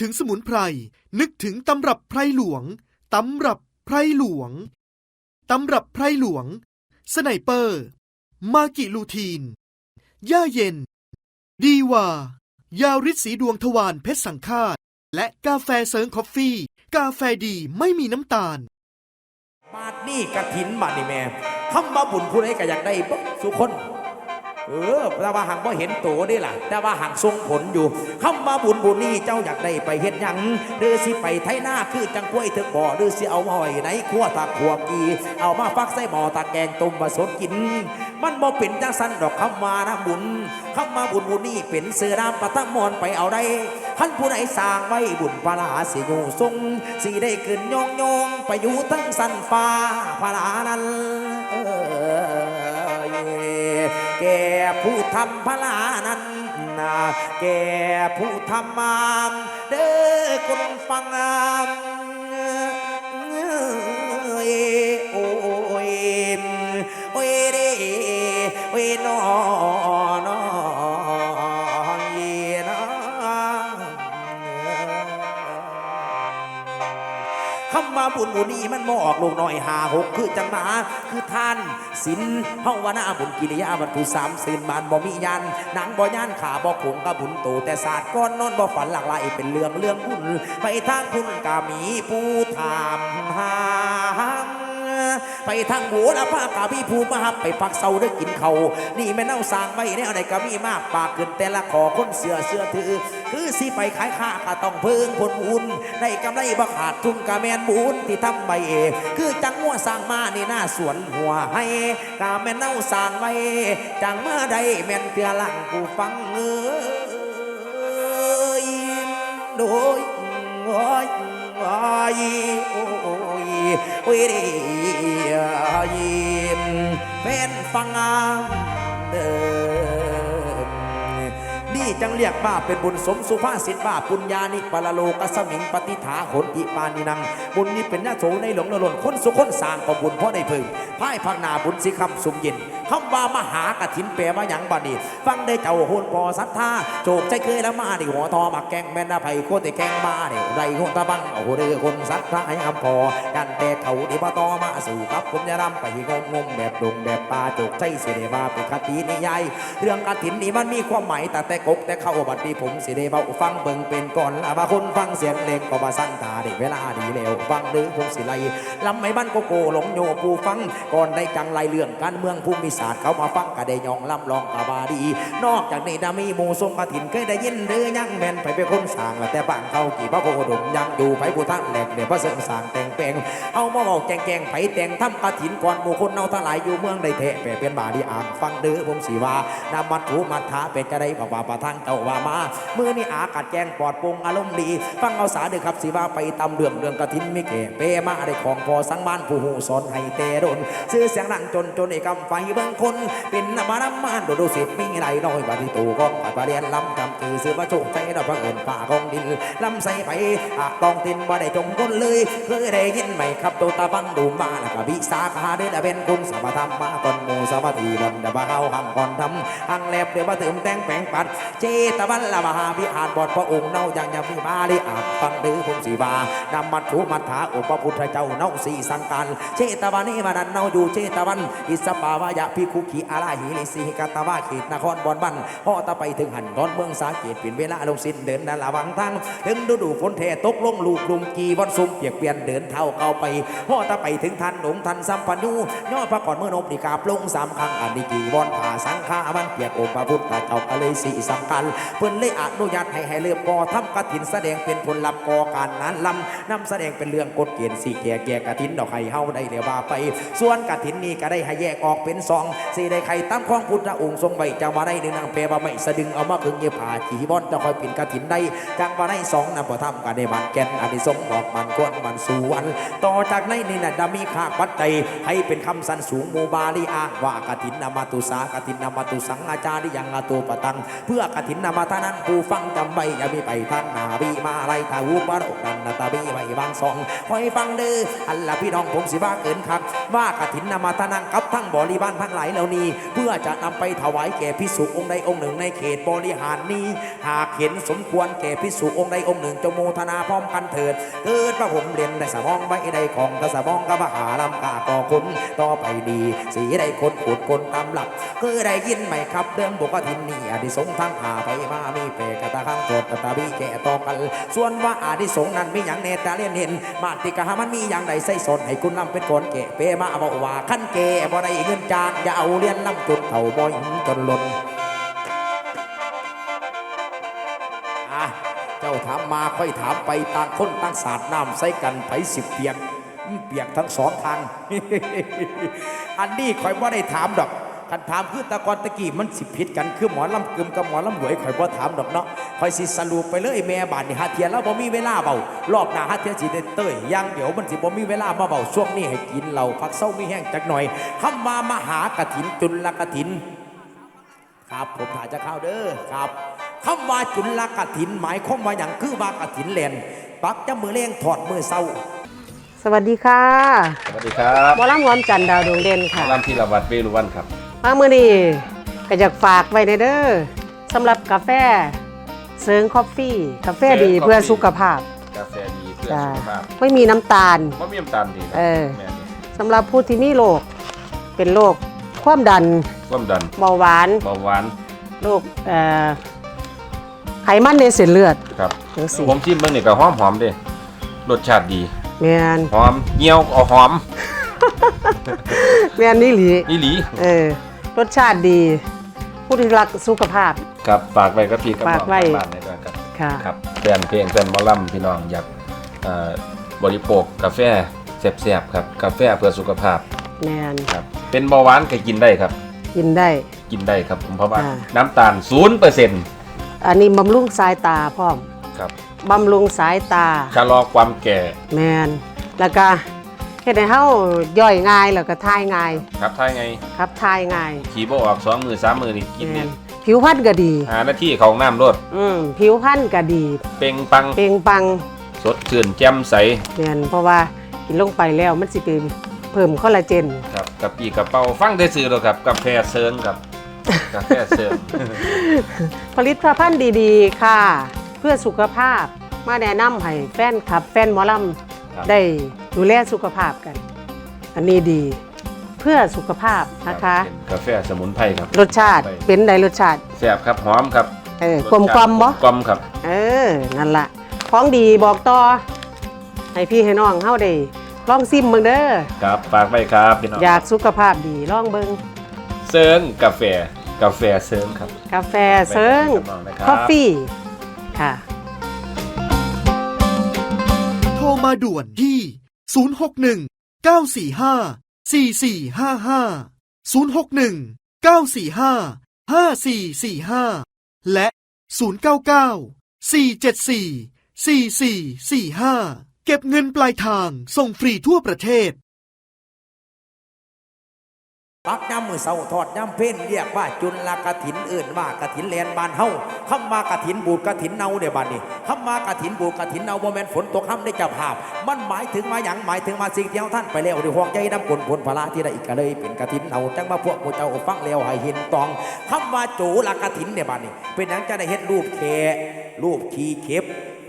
ถึงสมุนไพร นึกถึงตำรับไพรหลวง ตำรับไพรหลวง ตำรับไพรหลวง สไนเปอร์ มากิลูทีน ย่าเย็น ดีวา ยาริดสีดวงทวารเพชรสังฆาต และกาแฟเซิร์งคอฟฟี่ กาแฟดีไม่มีน้ำตาล บาทนี่กระถินบาทนี่แม่คำว่าบุญผู้ใดก็อยากได้เบิดสุคน เออแต่ว่าหังบ่เห็นโตได้ล่ะ แต่ว่าหังทรงผลอยู่คำว่าบุญบุญนี่เจ้าอยากได้ไปเฮ็ดหยังหรือสิไปไถหน้าคือจังกล้วยเถกบ่หรือสิเอามาไว้ไหนครัวตาขัวกี เอามาฟักใส่หม้อตาแกงต้มมาสดกิน มันบ่เป็นจังสันดอกคำว่านะบุญคำว่าบุญบุญนี่เป็นเสือน้ำปะตะมอนไปเอาได้ท่านผู้ใดสร้างไว้บุญปลาสิอยู่ทรงสิได้ขึ้นยองยองไปอยู่ทั้งสันฟ้าพลานั้น แก่ผู้ทำพลานั้นนะแก่ผู้ทำมามเด้อคนฟังอามเอโอ้ยโอ้ยเด้โอ้ยนอ คำว่าบุญบุญนี้มันมออกลูกน้อยหาหกคือจังหนาคือท่านศิลเฮาวนาบุญกิริยาบรรทุสามศีลบานบ่มียันหนังบ่ย่านขาบ่ขงกับบุญโตแต่ศาสตร์ก้อนนอนบ่ฝันหลากหลายเป็นเรื่องเรื่องบุญไปทางคุณกามีผู้ถามหา ไปทางหัวละผ้ากาพี่ภูมิมาหับไปปักเสาได้กินเขานี่แม่เน่าสร้างไว้แนวใดก็มีมากปากขึ้นแต่ละขอคนเสือเสือถือ คือสิไปขายข้าก็ต้องเพิ่งผลบุญได้กำไรบักขาดทุนกาแมนบุญที่ทำไปเองคือจังงัวสร้างมานี่หน้าสวนหัวให้กาแม่เน่าสร้างไว้จังเมื่อใดแม่นเตือหลังกูฟังเอ้ยโดยโอ้ยโอ้ย วิริยีมเป็นฟังงามเดิมนี่จังเรียกว่าเป็นบุญสมสุภาษิตว่าปุญญานิปรโลกสมิงปฏิฐาโหนอิปานินัง บุญนี้เป็นหน้าโสในหลงละหล่นคนสุคนสร้างก็บุญเพราะได้พึงพ่ายพักนาบุญสิคำสุมเย็น คำว่ามหากถินแปลว่าหยังบัดนี้ ฟังได้เจ้าโหนปอศรัทธาโจกใจเคยแล้วมาดิหัวทอมาแกงแม่นาไผ่โคตรแกงมาเนี่ยไรโหนตะบังโอ้โหเรือคนศรัทธาให้อำพอกันแต่เขาดีมาต่อมาสู่ครับผมจะรำไปงงงๆแบบดงแบบปลาโจกใจเสียดว่าเป็นคตินิยายเรื่องกฐินนี่มันมีความหมายแต่แต่กกแต่เข้าบัดนี้ผมเสิได้เบาฟังเบิ่งเป็นก่อนละบาคนฟังเสียงเลงก็มาสั้นตาด้เวลาดีแล้วฟังหรือผมสิไลลำไม่บ้านโกโก้หลงโยผู้ฟังก่อนได้จังไรเรื่องการเมืองภูมิศาสตร์เขามาฟังกะได้ยองลำลองกะบาดี นอกจากนี้นะมีหมู่ทรงกฐินเคยได้ยินหรือยังแม่นไปเป็นคนสางแต่บ้านเขากี่พระโพดมยังอยู่ไผผู้ทั้งแหลกเดี๋ยวพระเสริมสางแต่งแปลงเอามาบอกแกงแกงไผแต่งทำกฐินก่อนหมู่คนเอาทั้งหลายอยู่เมืองได้เทะแปลเป็นบาดีอ่านฟังเด้อผมสิว่านามัดถูมัดถาเป็นจะได้บอกว่าประทังเจ้าว่ามาเมื่อนี่อากาศแจ้งปลอดโปร่งอารมณ์ดี ฟังเอาสาเด้อครับสิว่าไปตำเรื่องเรื่องกฐินไมิเกเปมาได้ของพอสังบ้านผู้หูสอนให้เตดนซื้อเสียงดังจนจนไอ้กำไฟเบิ่งคน เป็นนามานำมานโดดดูสิบมีไรน้อยบาดีตูก็ปัดประเรียนลำจำคือซื้อมาโชคใจเราพังเอินป่าของดินลำใส่ไปอาตองตินบ่ได้จมคนเลยเคยได้ยินไหมครับตัวตาบังดูมาแล้วก็วิสาขาเดินเป็นคุณสมธรรมมาตอนมูสวัสดีบนเดบ้าเฮาหำก่อนทำหังแลบเดี๋ยวมาเติมแต่งแปงปัด เจตวันละมหาวิหารบอดพระองค์เน่ายังยังมีมาลิอาจฟังดื้อผมสีบานำมัดถูมัดถาอุปพุทธเจ้าเน่าสีสังการเจตวันนี้มาดันเน่าอยู่เจตวันอิสปาวายะพิคุขีอาลาหิลิสิกาตาวาเขตนครบอนบันพ่อตะไปถึงหันดอนเมืองสาเกตเปลี่ยนเวลาลงสิ้นเดินนาละวังทางถึงฤดูฝนเทตกลงลูกลุมกีวันซุ่มเปียกเปลี่ยนเดินเท่าเข้าไปพ่อตะไปถึงทันหลงทันสัมปัญญูย่อพระก่อนเมื่อนบนิกาปลงสามครั้งอันนี้กีวอนผ่าสังฆามันเปียกโอพระพุทธเจ้าก็เลยสีสำคัญเพิ่นเลยอนุญาตให้ให้เริ่มก่อทำกฐินแสดงเป็นผลลัพธ์ก่อการนั้นลำนำแสดงเป็นเรื่องกฎเกณฑ์สี่แก่แก่กฐินดอกไห้เฮาได้เรียว่าไป ส่วนกฐินนี้ก็ได้ให้แยกออกเป็นสองสี่ได้ไข่ตั้มของพุทธองค์ทรงไว้จังว่าได้หนึ่งนางแปลว่าไม่สะดึงเอามาคึงเยียผาจีบอนจะคอยปิ่นกฐินได้จังว่าได้สองนำพอทำกันในมันแก่นอันนี้ทรงบอกมันควรมันสู่วัน ต่อจากในนี่นะดามีค่าปัจจัยให้เป็นคำสันสูงโมบาลีอ้างว่ากฐินนามาตุสากฐินนามาตุสังอาจาริยังอาตูปตัง เพื่อกฐินนามาทานั้นผู้ฟังจำไว้อย่ามีไปทางนาบีมาไล่ทาหูปารกนันนาตาบีไว้บางสองคอยฟังเด้ออันละพี่น้องผมสิว่าเกินครับว่ากฐินนามาทานังกับทั้งบริบาลทั้งงหลายเหล่านี้ เพื่อจะนำไปถวายแก่พิสุองค์ใดองค์หนึ่ง ในเขตบริหารนี้ หากเห็นสมควรแก่พิสุองค์ใดองค์หนึ่งจงโมทนาพร้อมกันเถิดเกิดพระผมเรียนได้สมองไว้ใดของกระสมองกระมหาลำกาก่อคุณต่อไปดี สีใดคนขุดคนตำหลักเคยได้ยินไหมครับเรื่องบุกทินนี่อดิสงทั้งหาไปมามีเปรกตาข้างโจดตาบีแก่ต่อกัน ส่วนว่าอดิสงนั้นมีอย่างเนตาเลียนเห็นมาติกะหามันมีอย่างใดใส่สนให้คุณนำเป็นคนเกะเปมาบอกว่าขั้นเกะบ่ได้เงินจากอย่าเอาเลียนลำจนเท่าบ่อยจนล้นอะเจ้าถามมาค่อยถามไปต่างคนต่างศาสาดน้ำใส่กันไปสิบเปียกเปียกทั้งสองทาง อันนี้ค่อยบ่าได้ถามดอกคันถามคือตะกอนตะกี้มันสิผิดกันคือหมอลำกึมกับหมอลำรวยข่อยบ่าถามดอกเนาะ ข่อยสิสรุปไปเลยแม่บาดนี่หาเทียนแล้วบ่มีเวลาเบารอบหน้าหาเทียนสิได้เต้ยอย่างเดี๋ยวมันสิบ่มีเวลามาเบาช่วงนี้ให้กินเหล้าพักเศร้ามีแห้งจักหน่อยคำมามหากฐินจุลกฐิน ครับผมถ่ายจะเข้าเด้อครับคำว่าจุลกฐินหมายความว่าอย่างคือว่ากฐินแลนปักจะมือเลี้ยงถอดมือเศร้าสวัสดีค่ะสวัสดีครับบอลำหวอมจันทร์ดาวดวงเด่นค่ะรามธีรวัตรเวรุวันครับมาเมื่อนี้ก็อยากฝากไว้ในเด้อสำหรับกาแฟ เซิงคอฟฟี่กาแฟดีเซิงเพื่อ Coffee สุขภาพกาแฟดีเพื่อจ้าสุขภาพไม่มีน้ำตาลมะเมี่ยมตาลดีครับเออ แม่นี่สำหรับผู้ที่มีโรคเป็นโรคความดันความดันเบาหวานเบาหวานโรคเอ่อไขมันในเส้นเลือดครับจังสิผมชิมเบิ่งนี่ก็หอมหอมๆเด้รสชาติดีแม่นหอมเงี้ยวเอาหอมแม่นนี่หลี อีหลี เออรสชาติดี ผู้ที่รักสุขภาพ ครับฝากไว้กับพี่กับน้ฝาอกงไว้ทางบ้านในด้วยครับค่ะครับแฟนเพลงแฟนหมอลำพี่น้องอยากเอ่อบริโภคกาแฟแซ่บๆครับกาแฟเพื่อสุขภาพแม่นครับเป็นเบาหวานก็กินได้ครับ กินได้ กินได้ครับผมเพราะว่าอ่า น้ำตาล0%อันนี้บำรุงสายตาพร้อมครับบำรุงสายตา ชะลอความแก่แมนแล้วก็เฮ็ดให้เฮาย่อยง่ายแล้วก็ทายง่ายครับถ้าไง ครับทายง่าย ขี่บ่ออกสองมือสามมือนี่กินแม่เนี่ยน ผิวพรรณก็ดี หาหน้าที่ของน้ำรดอืมผิวพรรณก็ดี เปล่งปังเปล่งปลังสดชื่นแจ่มใสแม่นเพราะว่ากินลงไปแล้วมันสิไปเพิ่มคอลลาเจนครับกับปีกระเป๋าฟังได้ซื้อแล้วครับกาแฟเซิงครับกาแฟเซิงผลิตภัณฑ์ดีๆ ค่ะ เพื่อสุขภาพมาแนะนำให้แฟนคลับ แฟนหมอลครับำได้ดูแลสุขภาพกัน อันนี้ดี เพื่อสุขภาพนะคะเป็นกาแฟสมุนไพรครับรสชาติเป็นไดรสชาติแซ่บครับหอมครับเออกลมกลมบ่กลมครับ เออนั่นละของดีบอกต่อให้พี่ให้น้องเฮาได้ลองซิมเบิ่งเด้อครับฝากไว้ครับพี่น้องอยากสุขภาพดีลองเบิ่งเซิงกาแฟกาแฟเซิงครับ กาแฟเซิงไปกับน้องนะครับคอฟฟี่ค่ะโทรมาด่วนที่ 061 945 4455 061 945 5445และ099 474 4445เก็บเงินปลายทางส่งฟรีทั่วประเทศ ปักย่ำมือเสาทอดย่ำเพ่นเรียกว่าจุลกถินเอื่นว่ากถินแลนบานเฮาคำมากถินบูดกถินเนาเดี๋ยวบัดนี้คำมากถินบูดกถินเนาโมเมนฝนตกค่ำได้จ้าภาพ มันหมายถึงมาอย่างหมายถึงมาสิ่งที่เฮาท่านไปแล้วด้วยห่วงใยน้ำกลผลพละที่ได้อีกก็เลย เป็นกถินเนาจังมาพวกหมูเจ้าฟังแล้วให้เห็นตองคำว่าจูลกถินเนี่ยบัดนี้ เป็นหยังจะได้เฮ็ดรูปแขรูปขีเข็บ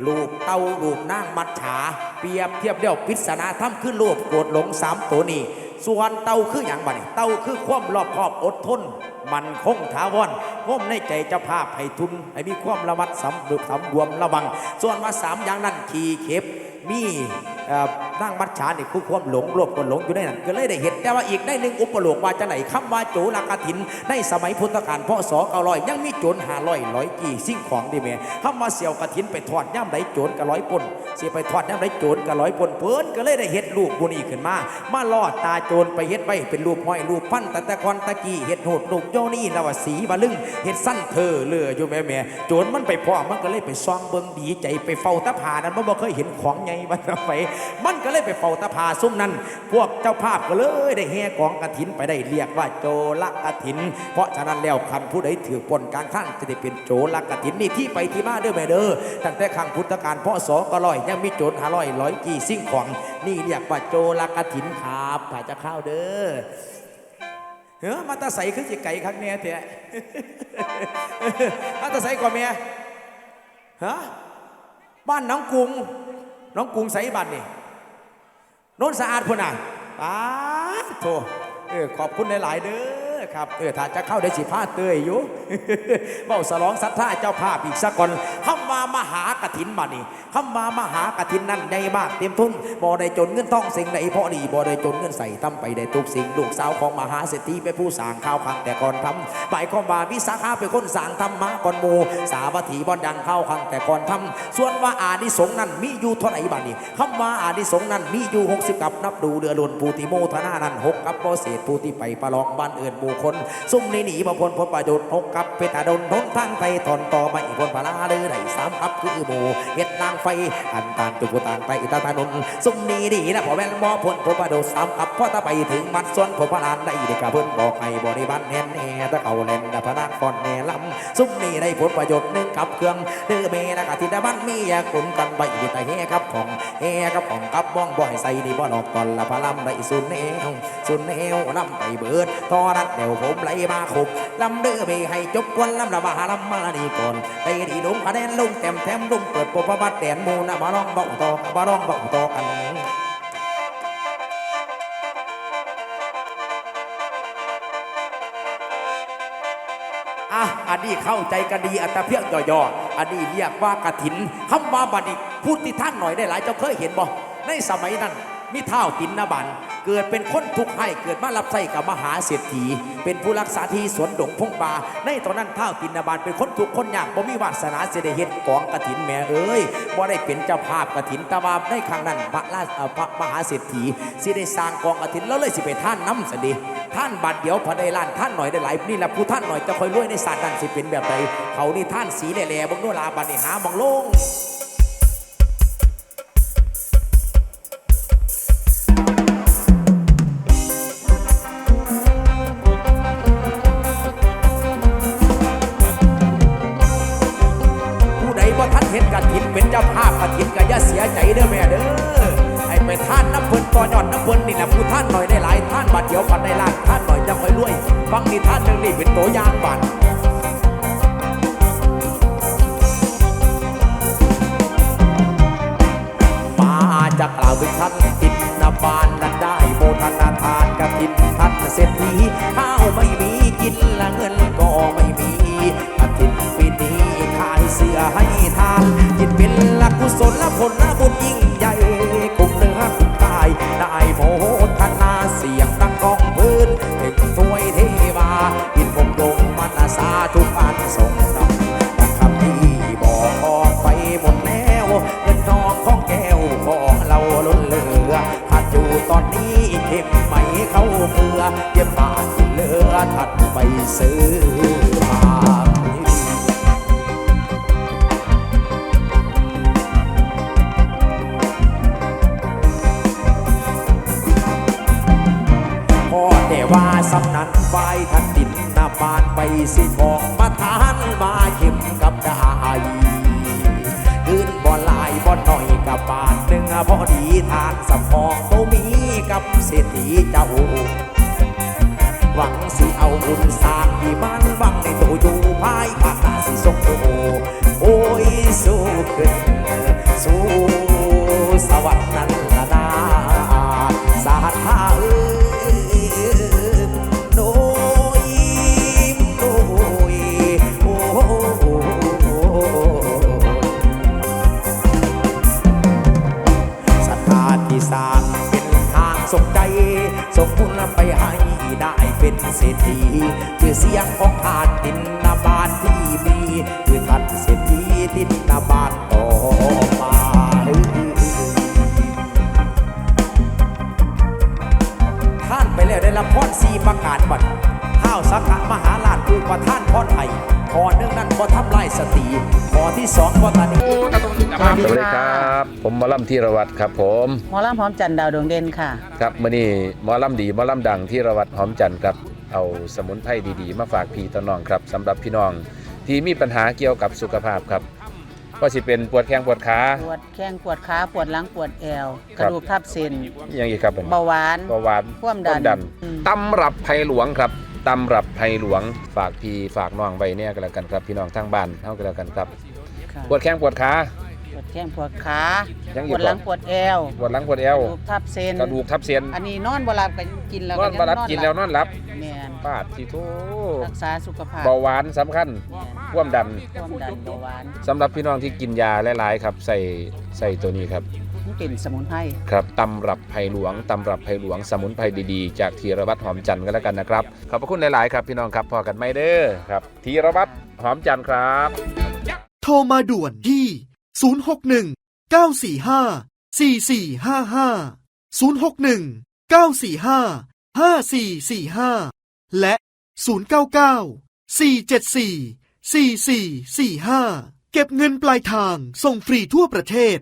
รูปเต้ารูปนางมัดฉาเปรียบเทียบเดียวปิศนาถ้ำขึ้นรูปโกรธหลงสามตัวนี้ ส่วนเต้าคืออย่างบัดนี้เต้าคือความรอบคอบอดทน มันคงถาวรก้มในใจเจ้าภาพให้ทุน ให้มีความระมัดสำนึกสำรวมระวัง ส่วนมาสามอย่างนั้นขี่เข็บ มีเอ่อนั่งมัดฉานี่คือความหลงรวบคนหลงอยู่ในนั้นก็เลยได้เห็นแต่ว่าอีกได้หนึ่งอุปโลกว่าจะไหนคำว่าโจรากถิน ในสมัยพุทธกาลพ่อสอเก้าร้อยยังมีโจรหาร้อยร้อยกี่สิ่งของดีแม่คำว่าเสี่ยวกถินไปทอดย่ำไหนโจรก็ร้อยปนเสียไปทอดย่ำไหนโจรก็ร้อยปนเพิ่นก็เลยได้เห็ดรูปบุญอีขึ้นมา มาลอดตาโจรไปเฮ็ดไว้เป็นรูปห้อยรูปพันตะตะกอนตะกี้เห็ดโหดรูปโยนี่ละวสีบะลึงเห็ดสั้นเธอเลืออยู่แม่แม่โจรมันไปพ่อมันก็เลยไปซองเบิ่งดีใจไปเฝ้าตะผานั้นมันบ่เคยเห็นของใหญ่บัดนั้นไป มันก็เลยไปเฝ้าตะผาซุ่มนั้น พวกเจ้าภาพก็เลยได้แห่กองกระถินไปได้เรียกว่าโจรกระถิน เพราะฉะนั้นแล้วคันผู้ใดถือปนกลางข้างจะได้เป็นโจรกระถินนี่ที่ไปที่มาเด้อแม่เด้อตั้งแต่ครั้งพุทธกาลพ่อสอก็ร้อยยังมีโจรหาร้อยร้อยกี่สิ่งของ นี่เรียกว่าโจรกระถินครับถ้าจะเข้าเด้อเฮ้อมาตาใสคือสิไก่คักแน่เถอะมาตาใสก่อนเมียฮะบ้านน้องกรุง น้องกรุงไสบัตนนี่น้นสะอาดพุ่นอะป้าโถเออขอบคุณหลาย ๆ เด้อ ครับเออถ้าจะเข้าได้สิพาเตยอยู่เบ้าสลองศรัทธาเจ้าภาพอีกสักก่อนคำว่ามหากถินบัดนี่คำว่ามหากถินนั่นใหญ่มากเต็มทุนบ่ได้จนเงินทองสิ่งใดเพราะดีบ่ได้จนเงินใส่ทำไปได้ทุกสิ่งลูกสาวของมหาเศรษฐีเป็นผู้สร้างข้าวคังแต่ก่อนทำหมายความว่าวิสาขาเป็นคนสร้างธรรมะก่อนหมูสาวัตถีบอนดังข้าวคังแต่ก่อนทำส่วนว่าอานิสงส์นั้นมีอยู่เท่าไหร่บัดนี้คำว่าอานิสงส์นั้นมีอยู่60กับนับดูเดือลุนปูติโมทนานั้นหกกับบ่เศษผู้ที่ไปประลองบ้านเอื่นหมู่คนซุ่มนี่หนีบ่พ้นพ้นประโยชน์หกกับเป็นตาดนทนทางไปทนต่อไม่พ้นพลาเรือได้สามกับคือหมู่เฮ็ดนางไฟอันตานตุกุตานไปตาตานนซุ่มนี่ดีนะพอแม่นบ่พ้นพ้นประโยชน์สามกับพอตาไปถึงมัดส่วนพ้นพลานได้เด็กกะเพิ่นบอกให้บริบาลแน่นแน่ตะเขาเล่นตะพนักฟอนแน่ลำซุ่มนี่ได้ผลประโยชน์หนึ่งกับเครื่องเดือเมนะกะทิดาบ้านมีอยากคุนกันไปแต่เฮกับของเฮกับของกับบ้องบ่ให้ใส่นี่บ่หลอกตอนละพะลำได้สุนแนวสุนแนวลำไปเบิดทอรัดเดี๋ยวผมไหลมาขบลำเดือไปให้จบกวนลำละมาลำมาดีก่อนได้ดีลงคะแนนลงแต้มแถมลงเปิดปปบัดแดนมูนะมาลองเบาต่อมาลองเบาต่อกันอะอันนี้เข้าใจกันดีอัตเพียงย่อๆอันนี้เรียกว่ากระถินคำว่าบัดนี้พูดที่ท่านหน่อยได้หลายเจ้าเคยเห็นบ่ในสมัยนั้นมีเท่าตินนบัน เกิดเป็นคนทุกข์ให้เกิดมารับใช้กับมหาเศรษฐี เป็นผู้รักษาที่สวนดงพงป่าในตอนนั้นเท่าตินนบันเป็นคนทุกข์คนยากบ่มีวาสนาเสด็จเฮ็ดกองกระถินแม่เอ้ยบ่ได้เป็นเจ้าภาพกระถินต่ว่าในครั้งนั้นพระราชพระมหาเศรษฐีสิได้สร้างกองกระถินแล้วเลยสิไปท่านน้ำสดิท่านบาดเดียวพอได้ล้านท่านหน่อยได้หลายนี่แหละผู้ท่านหน่อยจะคอยรวยในศาสตร์นั้นสิเป็นแบบใดเขานี่ท่านสีแหล่ๆบางโนลาบัดนี่หามองลง หน่อยได้หลายท่านบาดเดียวปันได้ล้านท่านหน่อยจะค่อยรวยฟังนี่ท่านหนึ่งนี่เป็นตัวอย่างบาดมาจะกล่าวถึงท่านตินนาบานนั้นได้โมทนาทานกฐินท่านเศรษฐีข้าวไม่มีกินและเงินก็ไม่มีกฐินปีนี้ขายเสื้อให้ทานจิตเป็นลักกุศลและผลบุญยิ่ง ซื้อ อ้ยสู้ขึ้นสู้สวรรค์นั้นละนาสาธาเอ้ยโดยโดยโอ้โศรัทธาที่สร้างเป็นทางส่งใจส่งบุญไปให้ได้เป็นเศรษฐีคือเสียงของทานดินนาบานที่มี ฐีดินนาบานต่อมาท่านไปแล้วได้รับพรสีประกาศบัตรข้าวสักขะมหาราชคือประท่านพรไทยขอหนึ่งนั้นบ่ทำลายสติขอที่สองบ่ตันสวัสดีครับ ผมหมอลำธีรวัตรครับ ผมหมอลำพร้อมจันทร์ดาวดวงเด่นค่ะ ครับมื่อนี้หมอลำดีหมอลำดังธีรวัตรหอมจันทร์ครับ เอาสมุนไพรดีๆ มาฝากพี่ต้นน้องครับสำหรับพี่น้องที่มีปัญหาเกี่ยวกับสุขภาพครับ ก็สิเป็นปวดแข้งปวดขาปวดแข้งปวดขาปวดหลังปวดแอวคกรับระดูกทับเส้นอย่างอีกครับผมเบาหวานเบาหวานความดันอืมตำรับไผ่หลวงครับตำรับไผ่หลวงฝากพี่ฝากน้องไว้เนี่ยก็แล้วกันครับพี่น้องทางบ้านเฮาก็แล้วกันครับค่ะปวดแข้งปวดขา ปวดแข้งปวดขายังอปยู่วดหลังก่อนปวดเอวปวดหลังปวดเอวกระดูกทับเส้นกระดูกทับเส้นอันนี้นอนบ่หลับก็กินแล้วนอนบ่รับกินแล้วนอนหลับแม่นปาดสิโทรักษาสุขภาพเบาหวานสำคัญแม่นความดันความดันเบาหวานสำหรับพี่น้องที่กินยาหลายๆครับใส่ใส่ตัวนี้ครับ มันเป็นสมุนไพรครับตำรับไผ่หลวงตำรับไผ่หลวงสมุนไพรดีๆ จากธีรวัตรหอมจันทร์กันแล้วกันนะครับ ขอบพระคุณหลาย ๆ ครับพี่น้องครับพอกันไม่เด้อครับธีรวัตรหอมจันทร์ครับ โทรมาด่วนที่ 061 945 4455 061 945 5445 และ 099 474 4445 เก็บเงินปลายทางส่งฟรีทั่วประเทศ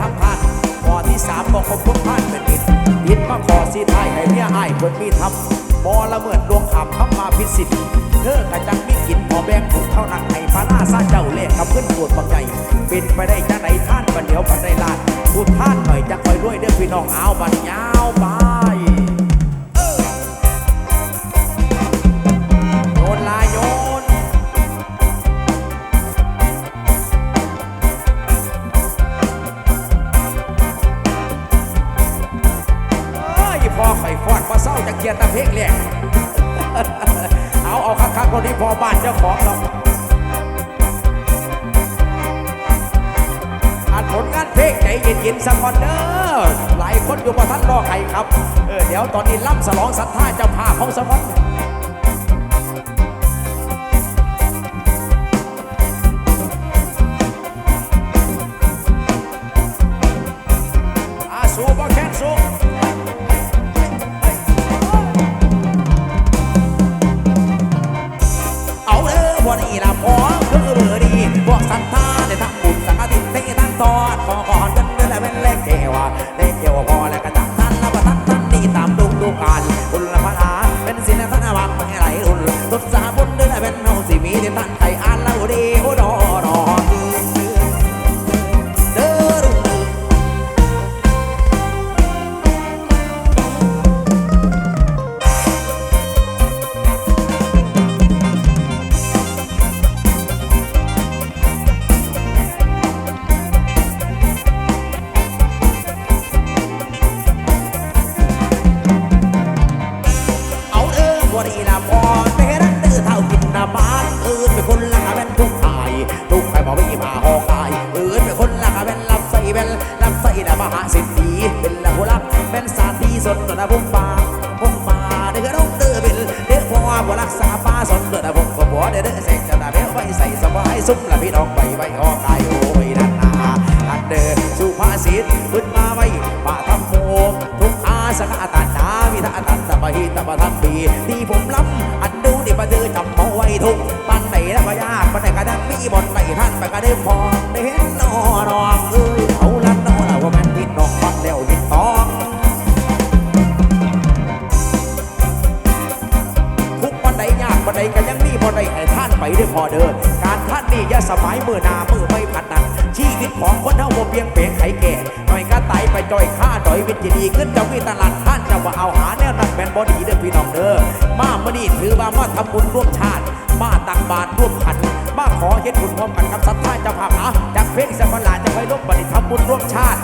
ทั้งพันข้อที่สามบอกคมพุทพันเป็นมิตรยินมาขอสีไทยให้เมียอายเพิ่นมีทำ บอละเมิดดวงขำคำมาพิสิทธิ์เธอกระจังมีกินพอแบงถูกเท่านั้นให้พระนาซาเจ้าเลขกับเพื่อนปวดบังใหญ่เป็นไปได้จะไหนท่านบันเดียวบันไดลาดพูดท่านหน่อยจะคอยด้วยเด้อพี่น้องเอาบันยาวบา เกียรตะเพกแหลกเอาเอาคักคักๆคนนี้พอบ้านเจ้าของเราอันผลงานเพลงใจเย็นๆสักคนเด้อหลายคนอยู่ประทันรอใครครับเออเดี๋ยวตอนนี้ล่ำสลองศรัทธาเจ้าภาพของสมอนาเป่า จอยค่าดอยวิตจะดีขึ้นจะวิตลาดท่านจะว่าเอาหาแนวนั้นแมนบอดีเด้อพี่น้องเด้อมามื่อนี้ถือว่ามาทำบุญร่วมชาติ มาตักบาตรร่วมขันมาขอเฮ็ดบุญพร้อมกันกับศรัทธาเจ้าภาพอะจากเพลงสมลาจะไปลบบัดนี้ทำบุญร่วมชาติ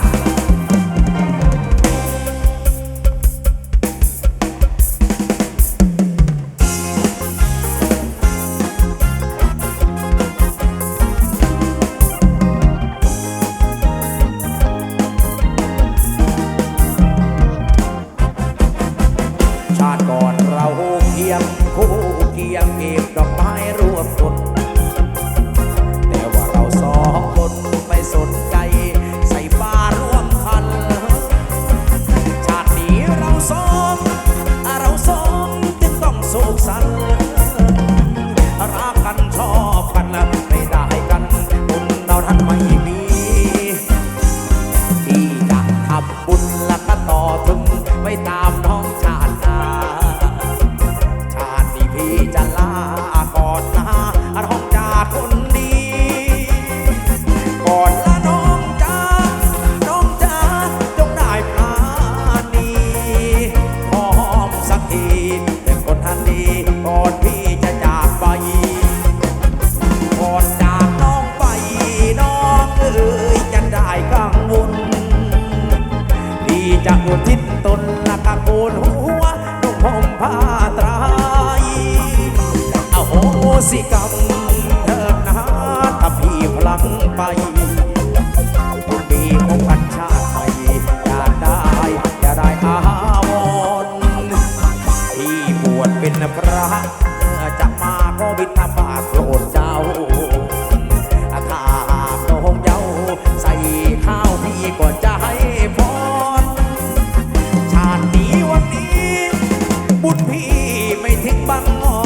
พี่ไม่ทิ้งบังงอ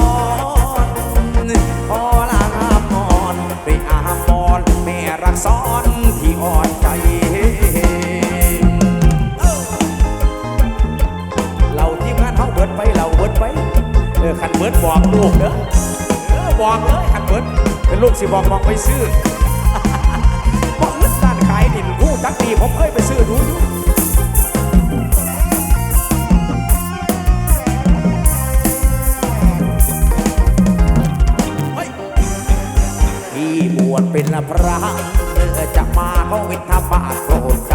นขอลางอนไปอามอนแม่รักซ้อนที่อ่อนใจ เราทีมงานเขาเบิดไปเราเบิดไปเออขันเบิดบอกลูกเด้อเออบอกเลยขันเบิดเป็นลูกสิบอกมองไปซื้อบอกเงินด้านขายดินผู้จักดีผมเคยไปซื้อดูอยู่ วดเป็นพระเมื่อจะมาเขาวิทบาทโปรด